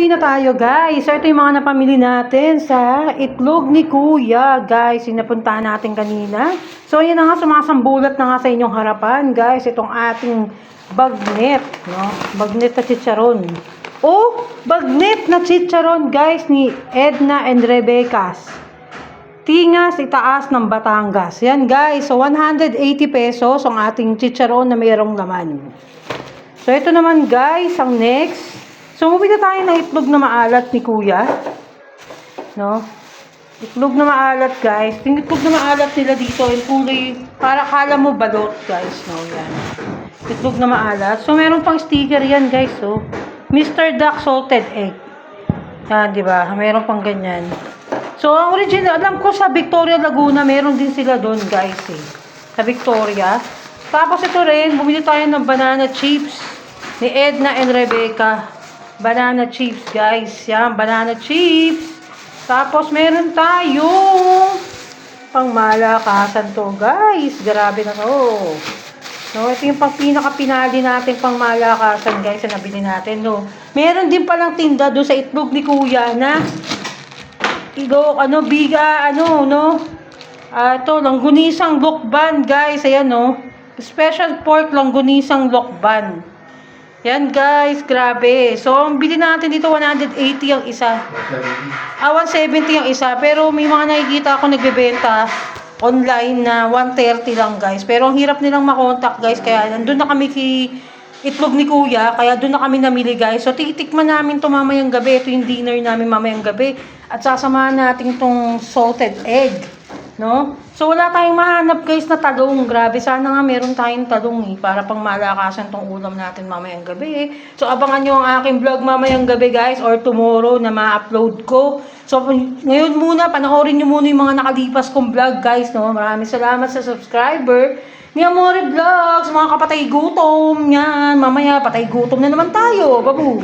Uwi na tayo guys. So ito yung mga napamili natin sa itlog ni Kuya guys. Yung napuntahan natin kanina. So yun na nga, sumasambulat na nga sa inyong harapan guys. Itong ating bagnet. No? Bagnet na chicharon. Oh, bagnet na chicharon guys ni Edna and Rebecca's. Tingas itaas ng Batangas. Yan guys. So 180 pesos ang ating chicharon na mayroong laman. So ito naman guys, ang next. So, bumili tayo ng itlog na maalat ni Kuya. No? Itlog na maalat, guys. Yung itlog na maalat nila dito, yung kulay, para kala mo balot, guys. No, yan. Itlog na maalat. So, meron pang sticker yan, guys. So, Mr. Duck Salted Egg. Yan, di ba? Meron pang ganyan. So, ang original, alam ko sa Victoria Laguna, meron din sila doon, guys, eh. Sa Victoria. Tapos ito rin, bumili tayo ng banana chips ni Edna and Rebecca. Banana chips, guys. Yan, banana chips. Tapos, meron tayong pangmalakasan to, guys. Grabe na to. No, ito yung pang pinaka-pinali natin pangmalakasan, guys, na nabili natin, no. Meron din palang tinda doon sa itlog ni Kuya na Igo, ano, biga, ano, no? Ah, ito, langgunisang lokban, guys. Ayan, no? Special pork langgunisang lokban. Yan, guys. Grabe. So, ang bili natin dito, 180 ang isa. Ah, 170 ang isa. Pero may mga nakikita ako nagbebenta online na 130 lang, guys. Pero ang hirap nilang makontak, guys. Kaya nandun na kami kay itlog ni kuya. Kaya doon na kami namili, guys. So, titikman namin to mamayang gabi. Ito yung dinner namin mamayang gabi. At sasamahan natin itong salted egg. No? So, wala tayong mahanap, guys, na talong. Grabe, sana nga meron tayong talong eh. Para pang malakasan tong ulam natin mamayang gabi eh. So, abangan nyo ang aking vlog mamayang gabi, guys. Or tomorrow na ma-upload ko. So, ngayon muna, panoorin nyo muna yung mga nakalipas kong vlog, guys. No? Maraming salamat sa subscriber ni Amore Vlogs, mga kapatay gutom. Yan, mamaya patay gutom na naman tayo. Babu.